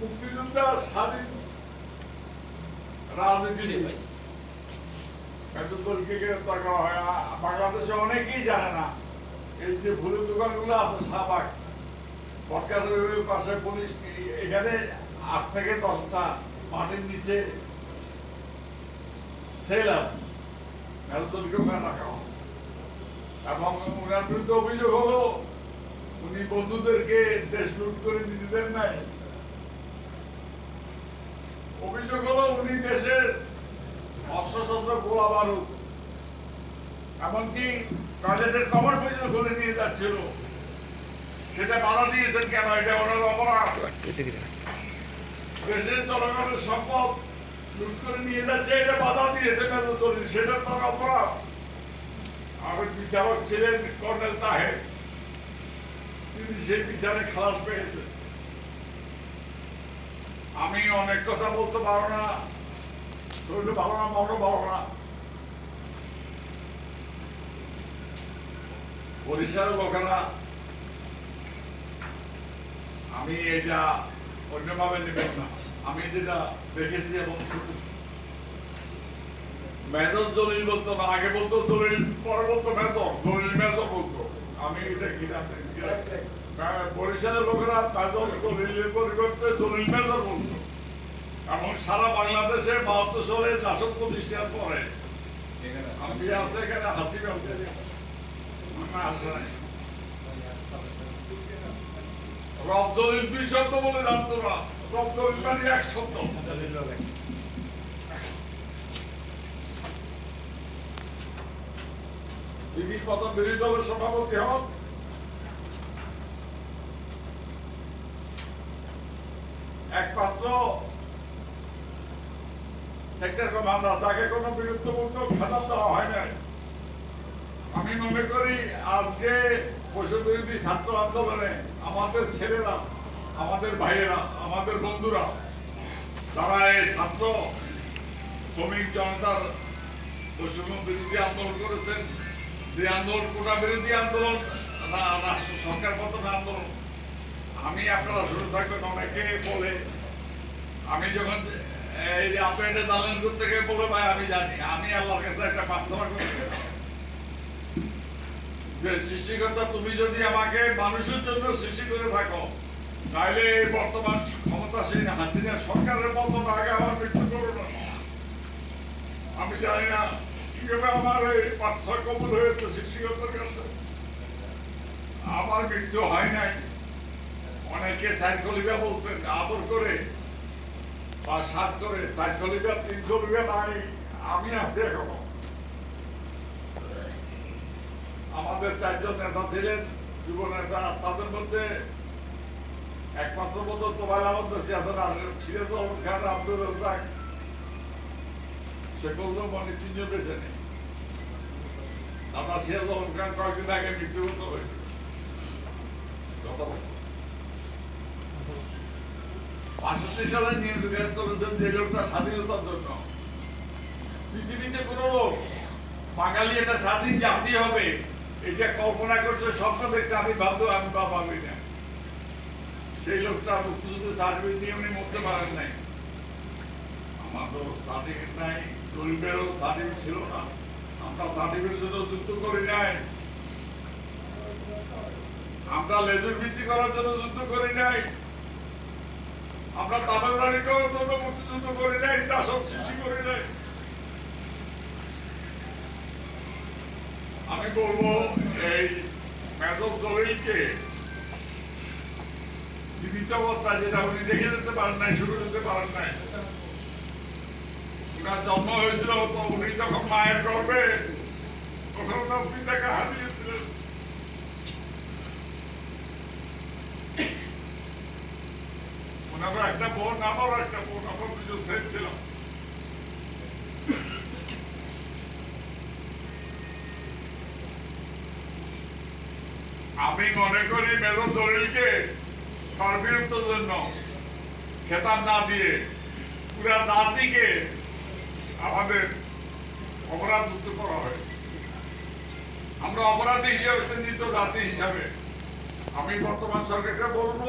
মুক্তিযোদ্ধা স্বাধীন রাজনীতিবিদ এতদলকে গ্রেপ্তার করা হয়। বাংলাদেশে অনেকেই জানে না। এই যে ভুলের দোকানগুলো আছে শাহবাগ বটকাছের পাশে পুলিশ এখানে আট থেকে দশটা মাটির নিচে সেল আছে। এতদলকে ওখানে রাখা হয়। এবং ওনার বিরুদ্ধে অভিযোগ হলো উনি বন্ধুদেরকে দেশ লুট করে নিতে দেন নাই। অভিযোগ হলো উনি দেশের অস্ত্র শস্ত্র গোলা বারুদ, এমনকি টয়লেটের কভার পর্যন্ত খুলে নিয়ে যাচ্ছিল। সেটা বাধা দিয়েছেন কেন? এটা ওনার অপরাধ। দেশের জনগণের সম্পদ লুট করে নিয়ে যাচ্ছে, এটা বাধা দিয়েছে মেজর সেটা তার অপরাধ। আমার বিচারক ছিলেন কর্নেল তাহের। তিনি সেই বিচারে খালাস পেয়েছেন। আমি অনেক কথা বলতে পারো না। শরীরে ভালো না মনও ভালো না। বরিশালের লোকেরা আমি এটা অন্যভাবে নেবেন না। আমি যেটা দেখেছি এবং মেজর দলিল বলতো না আগে বলতো দলিল, পরে বলতো মেজর দলিল মেজর বলতো। আমি এটা কিনা বরিশালের লোকেরা মেজর দলিলের পরিবর্তে দলিল মেজর বলতো এবং সারা বাংলাদেশে বাহাত্তর সালে শাসক প্রতিষ্ঠার পরে আমি আছে এখানে হাসিব আছে। রব দলিল দুই শব্দ বলে জানতো না। রব দলিল মানে এক শব্দ। বিরোধী দলের সভাপতি হন। একমাত্র সেক্টর কমান্ডার তাকে কোনো বিরুদ্ধমূলক খেতাব দেওয়া হয় নাই। আমি মনে করি আজকে পশু বিরোধী ছাত্র আন্দোলনে আমাদের ছেলেরা, আমাদের ভাইয়েরা, আমাদের বন্ধুরা তারা এই ছাত্র শ্রমিক জনতার পশ্চিমবঙ্গ আন্দোলন করেছেন, যে আন্দোলন, কোটা বিরোধী আন্দোলন রাষ্ট্র সরকার পতন আন্দোলন আমি আপনারা শুনে থাকবেন অনেকে বলে। আমি যখন, এই যে আপনার দালান করতে গিয়ে বলে, ভাই, আমি জানি। আমি আল্লাহর কাছে একটা প্রার্থনা করছিলাম যে সৃষ্টিকর্তা, তুমি যদি আমাকে মানুষের জন্য সৃষ্টি করে থাকো, তাহলে এই বর্তমান ক্ষমতাসীন হাসিনা সরকারের পতন আগে আমার মৃত্যু করো না। আমি জানি না কীভাবে আমার এই প্রার্থনা কবুল হয়েছে সৃষ্টিকর্তার কাছে। আমার মৃত্যু হয় নাই। অনেকে সাইকলিকা বলতেন আদর করে বা সাত করে সাইকলিকা তিনশো লিগা নাই আমি আছি এখনও। আমাদের চারজন নেতা ছিলেন, যুব নেতা তাদের মধ্যে। একমাত্র মতো তোবাইল আহমদ সিয়াসন আর সিরাজ আলম খান আব্দুল রাজ্জাক। সেগুলো মনে তিনজন বেছে নেই। দাদা সিরাজ আলম খান কয়েকদিন আগে মৃত্যুবরণ গত বছর। বাষট্টি সালে নিয়ন্ত্রণ করেছেন যে লোকটা স্বাধীনতার জন্য পৃথিবীতে কোন লোক, বাঙালি একটা স্বাধীন জাতি হবে, এটা কল্পনা করছে, স্বপ্ন দেখছে, আমি ভাবতো আমি বা ভাবি না। সেই লোকটা মুক্তিযুদ্ধ সার্টিফিকেট নিয়ে উনি মরতে পারেন নাই। আমার তো সার্টিফিকেট নাই গরিবেরও সার্টিফিকেট ছিল না। আমরা সার্টিফিকেট জন্য যুদ্ধ করি নাই। আমরা লেজুর ভিত্তি করার জন্য যুদ্ধ করি নাই। আমরা তামিলনাড়ু করার জন্য মুক্তিযুদ্ধ করি নাই দাসত সৃষ্টি করি নাই। আমি বলব, এই মেজর দলিলকে জীবিত অবস্থায় যেটা উনি দেখে যেতে পারেন নাই, শুরু যেতে পারেন নাই। ওনার জন্ম হয়েছিল তো উনি যখন মায়ের গর্ভে, তখন ওনার পিতাকে হারিয়েছিলেন একটা বোন একটা বোন আমার দুজন সেট ছিলাম। আমি মনে করি মেজর দলিলকে সর্বীরত্বের জন্য খেতাব না দিয়ে পুরা জাতিকে আমাদের অপরাধ মুক্ত করা হয়েছে। আমরা অপরাধী হিসাবে চিহ্নিত জাতি হিসাবে আমি বর্তমান সরকারকে বলব,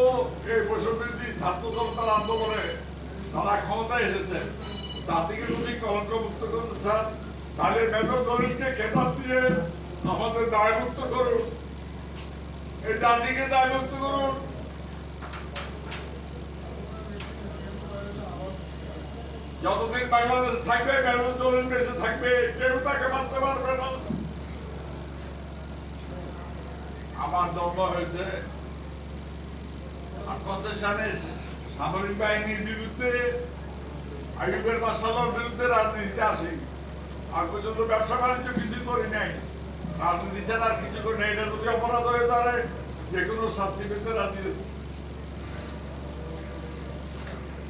এই বৈষম্যবিরোধী ছাত্র জনতার আন্দোলনে, তারা ক্ষমতায় এসেছে। জাতিকে যদি কলঙ্ক মুক্ত করতে চান, তাহলে মেজর দলিলকে খেতাব দিয়ে আমাদের দায় মুক্ত করুন। এই জাতিকে দায় মুক্ত করুন। যতদিন বাংলাদেশ থাকবে মেজর দলিল বেঁচে থাকবে, কেউ তাকে মারতে পারবে না। আমার জন্ম হয়েছে। আটপঞ্চাশ সালে সামরিক বাহিনীর বিরুদ্ধে, আইয়ুবের মাসালার বিরুদ্ধে রাজনীতিতে আসি। আর পর্যন্ত ব্যবসা বাণিজ্য কিছু করি নাই। রাজনীতি ছাড়া আর কিছু করি নাই। এটা যদি অপরাধ হয়ে দাঁড়ায়, যে কোনো শাস্তি পেতে রাজি আছে।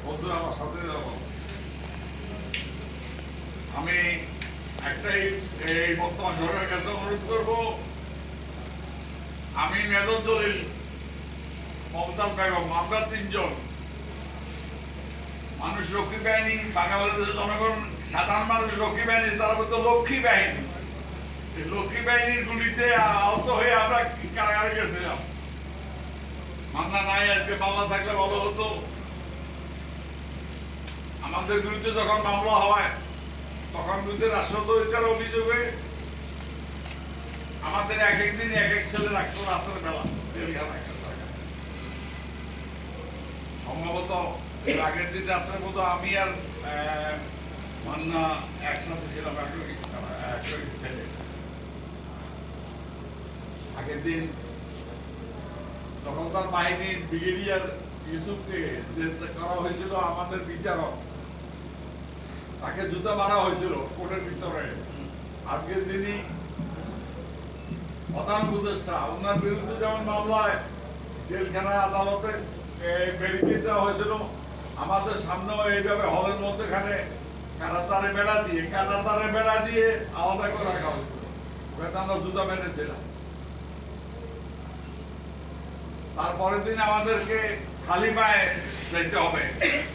বন্ধুরা, আমার সাথে আমি একটাই এই বর্তমান সরকারের কাছে অনুরোধ করব আমি মেজর দলিল, মমতাজ বেগম আমরা তিনজন। মানুষ রক্ষী বাহিনী বাংলাদেশের জনগণ, সাধারণ মানুষ রক্ষী বাহিনী, তারা বলতো লক্ষ্মী বাহিনী। লক্ষ্মী বাহিনীর গুলিতে আহত হয়ে আমরা কারাগারে গেছিলাম। মান্না নাই, আজকে মামলা থাকলে ভালো হতো। আমাদের বিরুদ্ধে যখন মামলা হয়, তখন বিরুদ্ধে রাষ্ট্রদ্রোহিতার অভিযোগে আমাদের এক এক দিন এক এক ছেলে রাখতো রাতের বেলা। সম্ভবত আগের দিন রাত্রে মতো আমি আর মান্না একসাথে ছিলাম ছেলে। আগের দিন তখনকার বাহিনীর ব্রিগেডিয়ার ইউসুফকে করা হয়েছিল আমাদের বিচারক। তাকে জুতা মারা হয়েছিল কোর্টের ভিতরে। আজকের দিনই প্রধান উপদেষ্টা ওনার বিরুদ্ধে যেমন মামলায় জেলখানায় আদালতে দেওয়া হয়েছিল, আমাদের সামনেও এইভাবে হলের মধ্যেখানে কাটাতারে বেড়া দিয়ে কাটাতারে বেড়া দিয়ে আলাদা করে রাখা হয়েছিল। আমরা জুতা মেরেছিলাম তারপরের দিন আমাদেরকে খালি পায়ে যেতে হবে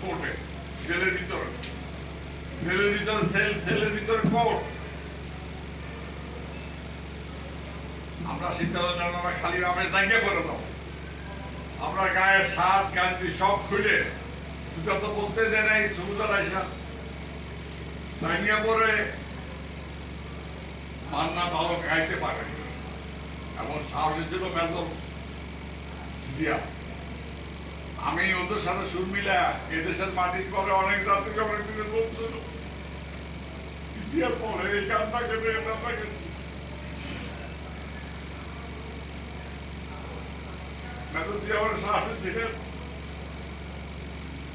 কোর্টে, জেলের ভিতরে। জেলের ভিতরে, সেল, সেলের ভিতরে কোর্ট। আমরা সিদ্ধান্ত আমরা খালি আমরা জায়গা করে দাও। আমরা গায়ের শার্ট গাঞ্জি সব খুলে জুতা তো বলতে দেয় নাই সুবিধার আইসা জায়গা পরে মান্না ভালো গাইতে পারে এমন সাহসী ছিল মেজর জিয়া। আমি ওদের সাথে সুর মিলা এদেশের মাটির পরে অনেক জাতি অনেক দিনের বলছিল জিয়ার পরে এই কান্না কেঁদে কান্না কেঁদে মেজর জিয়া আমার সাহসী ছিলেন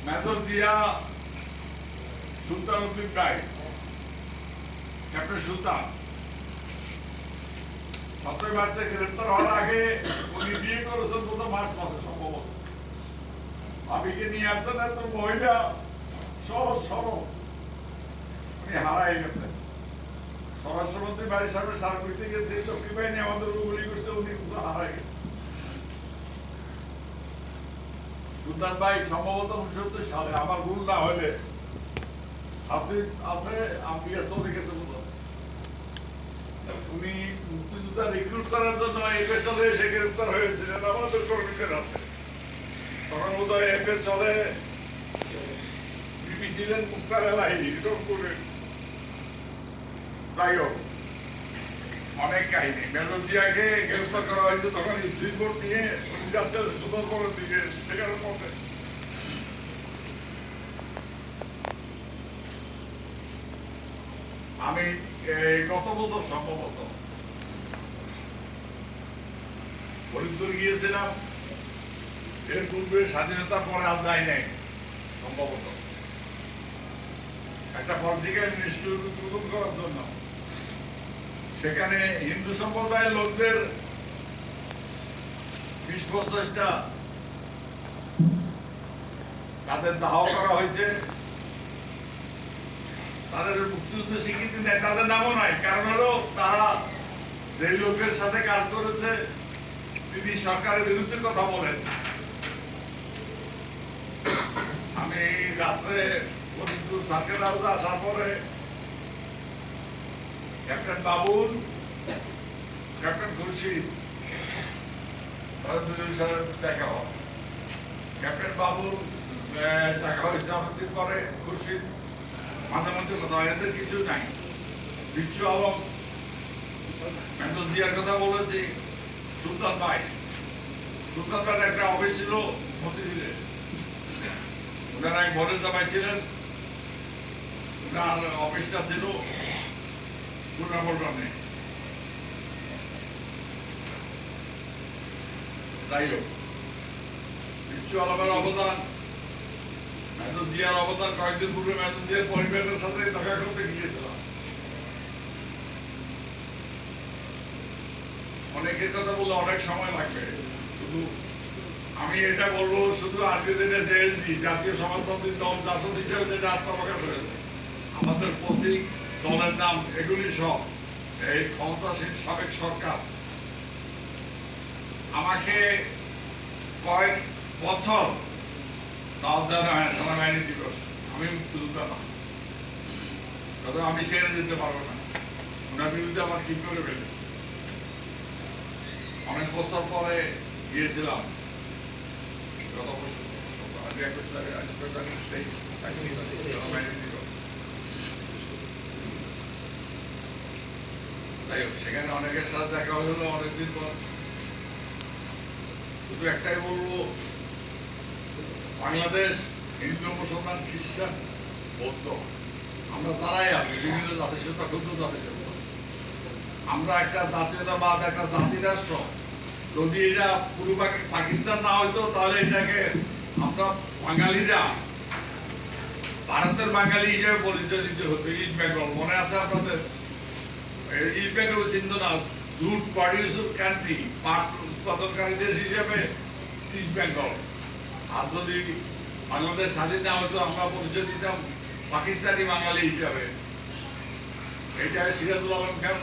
মেজর জিয়া সুলতান উদ্দিন গাই ক্যাপ্টেন সুলতান। সতেরোই মার্চে গ্রেপ্তার হওয়ার আগে উনি বিয়ে করেছেন বোধ মার্চ মাসে সম্ভবত। ভাবিকে নিয়ে আসছেন এত মহিলা সহজ সরল। উনি হারাই গেছেন। স্বরাষ্ট্রমন্ত্রী বাড়ির সামনে সার করতে গেছে লক্ষ্মী বাহিনী আমাদের গুলি করছে, উনি হারাই গেছেন। সুলতান ভাই, সম্ভবত উনসত্তর সালে আমার ভুল না হলে আছে আছে আমি চলে গেছে উনি মুক্তিযোদ্ধা রিক্রুট করার জন্য এপে চলে এসে গ্রেফতার হয়েছিলেন, আমাদের কর্মীদের হাতে। তখন বোধ হয় এপে চলে বিপি ছিলেন মুক্তার এলাই রংপুরে যাই হোক, অনেক কাহিনী। মেজর জিয়াকে গ্রেফতার করা হয়েছে, তখন স্ত্রী নিয়ে পথে আমি গত বছর সম্ভবত ফরিদপুর গিয়েছিলাম, এর পূর্বে স্বাধীনতার পরে আর যাই নাই সম্ভবত একটা পলিটিক্যাল ইনস্টিটিউট উদ্বোধন করার জন্য। সেখানে হিন্দু সম্প্রদায়ের লোকদের তাদের দাহ করা হয়েছে। তাদের মুক্তিযুদ্ধ স্বীকৃতি নেই নামও নাই। কারণ হলো, তারা যে লোকের সাথে কাজ করেছে, তিনি সরকারের বিরুদ্ধে কথা বলেন। আমি রাত্রে ফরিদপুর সার্কেট হাউসে আসার পরে ক্যাপ্টেন বাবুল, ক্যাপ্টেন খুরশিদ তাদের দেখা হয়। ক্যাপ্টেন বাবুল দেখা হয়েছে অনেকদিন পরে খুরশিদ মাঝে মাঝে কথা হয় এদের কিছু নাই। বিচ্ছু আলম মেহমুদ জিয়ার কথা বলেছি। সুলতান ভাই, সুলতান ভাইয়ের একটা অফিস ছিল মতিঝিলে। ওনারা এক বরের জামাই ছিলেন। ওনার অফিসটা ছিল টুর্নামোল্টনে যাই হোক বিচ্ছু আলমের অবদান মেহমুদ জিয়ার অবদান কয়েকদিন পূর্বে মেহমুদ জিয়ার পরিবারের সাথে দেখা করতে গিয়েছিলাম। অনেকের কথা বললে অনেক সময় লাগবে। শুধু আমি এটা বলব, শুধু আজকে যেটা জেএসডি জাতীয় সমাজতান্ত্রিক দল, জাসদ হিসেবে যেটা আত্মপ্রকাশ হয়েছে, আমাদের প্রতীক দলের নাম এগুলি সব। এই ক্ষমতাসীন সাবেক সরকার আমাকে কয়েক বছর সেনাবাহিনী দিবস। আমি মুক্তিযোদ্ধা না। তবে আমি সেরে যেতে পারব না। ওনার বিরুদ্ধে আমার কি করে ফেলে অনেক বছর পরে গিয়েছিলাম। গত বছর। সেখানে অনেকের সাথে দেখা হলো, অনেকদিন পর শুধু একটাই বলব, বাংলাদেশ হিন্দু মুসলমান খ্রিস্টান বৌদ্ধ, আমরা তারাই আছি, বিভিন্ন জাতিসত্তা ক্ষুদ্র জাতিসত্তা আমরা একটা জাতীয়তাবাদ, একটা জাতি রাষ্ট্র। যদি এটা পাকিস্তান না হইতো, তাহলে এটাকে আমরা বাঙালিরা, ভারতের বাঙালি হিসেবে পরিচয় দিতে হতো ইস্ট বেঙ্গল মনে আছে আপনাদের? ইস্ট বেঙ্গল চিন্ত না জুট প্রডিউসার কান্ট্রি উৎপাদনকারী দেশ হিসেবে ইস্ট বেঙ্গল আর যদি বাংলাদেশ স্বাধীন না হতো, আমরা পরিচয় দিতাম পাকিস্তানি বাঙালি হিসাবে। এটা সিরাজুল আলম খান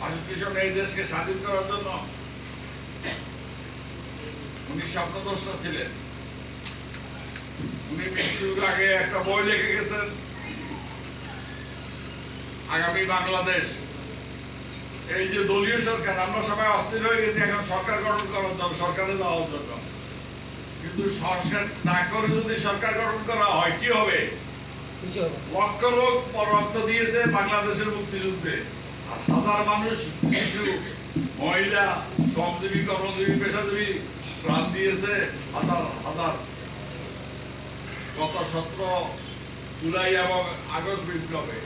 কনস্টিটিউশন এই দেশকে স্বাধীন করার জন্য উনি স্বপ্নদ্রষ্টা ছিলেন। উনি মৃত্যুর আগে একটা বই লিখে গেছেন, আগামী বাংলাদেশ। এই যে দলীয় সরকার আমরা সবাই অস্থির হয়ে গেছি এখন সরকার গঠন করার জন্য সরকারে দেওয়ার জন্য কিন্তু সংস্কার না করে যদি সরকার গঠন করা হয় কি হবে। লক্ষ লোক রক্ত দিয়েছে বাংলাদেশের মুক্তিযুদ্ধে। আর হাজার মানুষ শিশু মহিলা শ্রমজীবী কর্মজীবী পেশাজীবী প্রাণ দিয়েছে হাজার হাজার। গত সতেরো জুলাই এবং আগস্ট বিপ্লবে।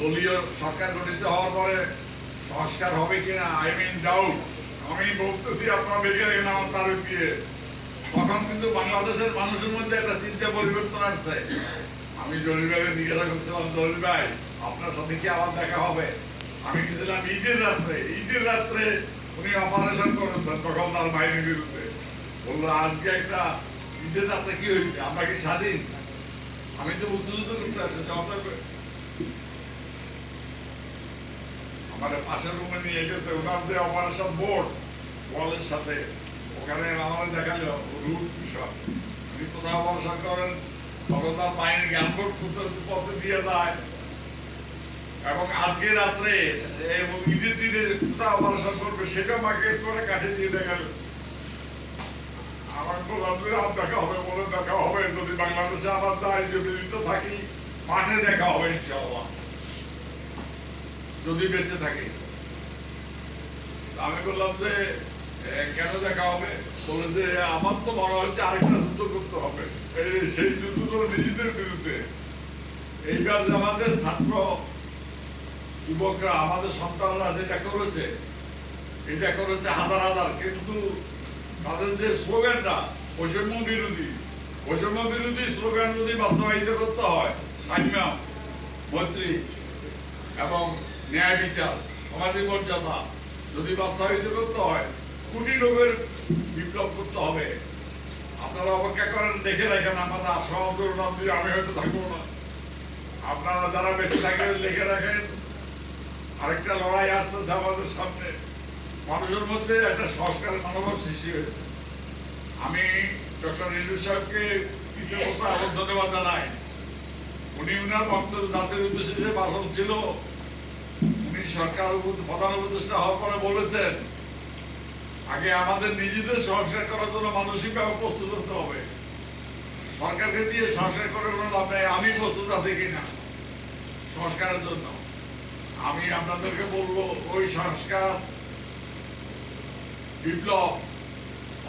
দলীয় সরকার গঠিত হওয়ার পরে সংস্কার হবে কিনা আই মিন ডাউট আমি বলতেছি আপনার বেরিয়ে গেলেন আমার তার দিয়ে তখন কিন্তু বাংলাদেশের মানুষের মধ্যে একটা চিন্তা পরিবর্তন আসছে। আমি জলিল ভাইকে জিজ্ঞাসা করছিলাম, জলিল ভাই, আপনার সাথে কি আবার দেখা হবে? আমি গেছিলাম ঈদের রাত্রে ঈদের রাত্রে উনি অপারেশন করেছেন তখন তার বাহিনীর বিরুদ্ধে। বলল, আজকে একটা ঈদের রাত্রে কি হয়েছে? আমরা কি স্বাধীন? আমি তো মুক্তিযুদ্ধ করতে আসছি আমার পাশের রুমে নিয়ে গেছে ওনার যে অপারেশন বোর্ড ওয়ালের সাথে। ওখানে আমার দেখাল, রুট বিষয় উনি কোথাও অপারেশন করেন তখন তার পায়ের জ্ঞানবোর্ড খুঁজতে পথে দিয়ে যায়। এবং আজকে রাত্রে এবং ঈদের দিনে কোথাও অপারেশন করবে সেটা মাকে করে কাঠে দিয়ে দেখাল। আমার বললাম যে আর দেখা হবে বলে দেখা হবে। যদি বাংলাদেশে আবার দায় যদি থাকি, মাঠে দেখা হবে ইনশাআল্লাহ। যদি বেঁচে থাকে। আমি বললাম যে কেন দেখা হবে? বলে যে, আমার তো মনে হচ্ছে আরেকটা যুদ্ধ করতে হবে। সেই যুদ্ধ তো নিজেদের বিরুদ্ধে। এইবার যে আমাদের ছাত্র যুবকরা, আমাদের সন্তানরা যেটা করেছে, এটা করেছে হাজার হাজার। কিন্তু তাদের যে স্লোগানটা, বৈষম্য বিরোধী বৈষম্য বিরোধী স্লোগান যদি বাস্তবায়িত করতে হয় সাম্য মৈত্রী এবং ন্যায় বিচার সমাজের মর্যাদা, যদি বাস্তবায়িত করতে হয়, কোটি লোকের বিপ্লব করতে হবে। আপনারা অপেক্ষা করেন দেখে রাখেন, আমার আশা নাম দিয়ে আমি হয়তো থাকব না। আপনারা যারা বেঁচে থাকেন, লিখে রাখেন, আরেকটা লড়াই আসতেছে আমাদের সামনে। মানুষের মধ্যে একটা সংস্কার মনোভাব সৃষ্টি হয়েছে। আমি ডক্টর রিজু সাহেবকে ধন্যবাদ জানাই। উনি উনার বক্তব্য, জাতির উদ্দেশ্যে যে ভাষণ ছিল উনি সরকার প্রধান উপদেষ্টা হওয়ার পরে বলেছেন? আগে আমাদের নিজেদের সংস্কার করার জন্য মানসিকভাবে প্রস্তুত হতে হবে। সরকারকে দিয়ে সংস্কার করার কোনো লাভ নেই, আমি প্রস্তুত আছি কিনা সংস্কারের জন্য। আমি আপনাদেরকে বলব, ওই সংস্কার বিপ্লব,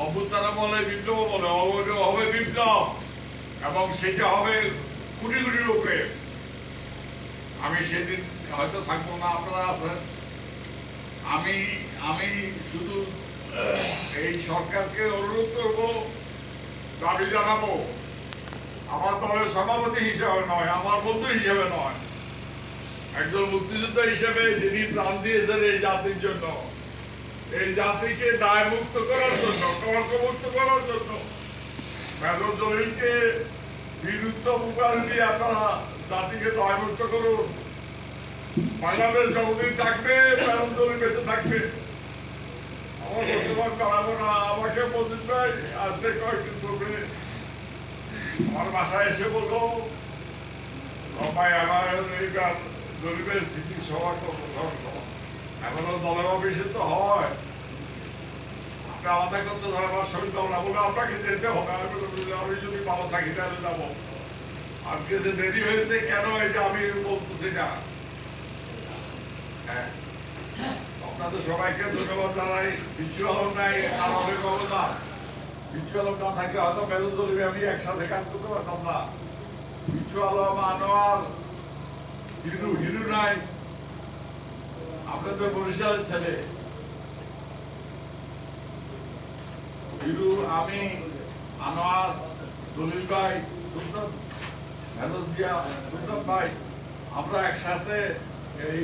অভ্যুত্থান বলে, বিপ্লব বলে হবে বিপ্লব, এবং সেটা হবে কোটি কোটি লোকে আমি সেদিন হয়তো থাকব না, আপনারা আছেন। আমি আমি শুধু এই সরকারকে অনুরোধ করব, দাবি জানাব। আমার দলের সভাপতি হিসেবে নয়, আমার বন্ধু হিসেবে নয়। একজন মুক্তিযোদ্ধা হিসেবে যিনি প্রাণ দিয়েছেন এই জাতির জন্য, এই জাতিকে দায় মুক্ত করার জন্য, কলঙ্কমুক্ত করার জন্য মেজর দলিলকে বিরুদ্ধ উপায় দিয়ে আপনারা জাতিকে দায় মুক্ত করুন। বাংলাদেশ যতদিন থাকবে মেজর বেঁচে থাকবে। আমার বর্তমান না আমাকে ভাই কয়েকদিন আমার বাসায় এসে আমার গরিবের সভা এখনও দলের অফিসে তো হয়। আপনি আলাদা করতে ধর আমার শরীর না বলে আপনাকে যেতে হবে। আমি আমি যদি ভালো থাকি, তাহলে যাব। আজকে যে দেরি হয়েছে, কেন এটা আমি বলতেছি না। আপনাদের সবাইকে ধন্যবাদ জানাই। বিচ্ছু আলম নাই আর অনেক অবদান বিচ্ছু আলম না থাকলে হয়তো মেলুন দলিবে আমি একসাথে কাজ করতে পারতাম না। বিচ্ছু আলম আনোয়ার হিরু হিরু নাই। আপনাদের বরিশালের ছেলে। হিরু, আমি আনোয়ার দলিল ভাই সুলতান মেহদুদ জিয়া সুলতান ভাই। আমরা একসাথে এই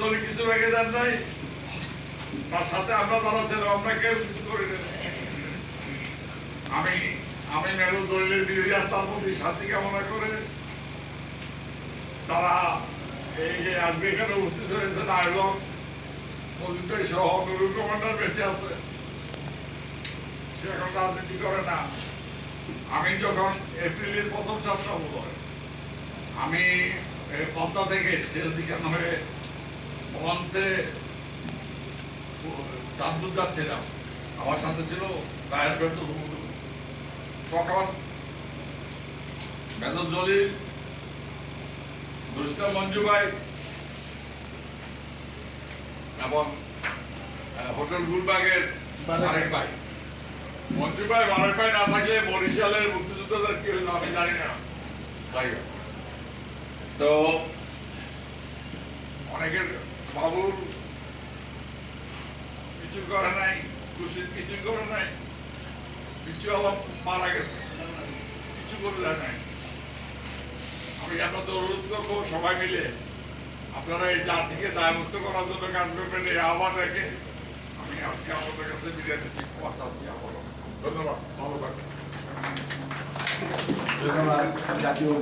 দলে কিছু রেখে যান নাই। তার সাথে আমরা আমরা কেউ কিছু করি আমি আমি দলিলের বিরোধী প্রতি শান্তি কামনা করে তারা এই যে আজকে এখানে উপস্থিত হয়েছেন আয়োজক সহ নুরুল কমান্ডার বেঁচে আছে। সে এখন রাজনীতি করে না। আমি যখন এপ্রিলের প্রথম সপ্তাহ হয় আমি পদ্মা থেকে শেষ দিকে হয়ে মঞ্চে চাঁদপুর যাচ্ছিলাম আমার সাথে ছিল গায়ের তখন বেতন জলিল দুষ্টা মঞ্জু ভাই এবং হোটেল গুলবাগের আরেক ভাই। মন্ত্রী ভাই বারেক ভাই না থাকলে বরিশালের মুক্তিযোদ্ধাদের কি হইতো আমি জানি না। তাই। তো অনেকের বাবুর কিছু করে নাই, খুশির কিছু করে নাই, কিছু আবার মারা গেছে, কিছু করে দেয় নাই। আমি আপনাদের অনুরোধ করব সবাই মিলে। আপনারা এই জাতিকে দায়মুক্ত করার জন্য কাজ করবেন, এই আহ্বান রেখে আমি আজকে আপনাদের কাছে হচ্ছি আবারও। ধন্যবাদ, ভালো থাকবেন। ধন্যবাদ, জাতীয়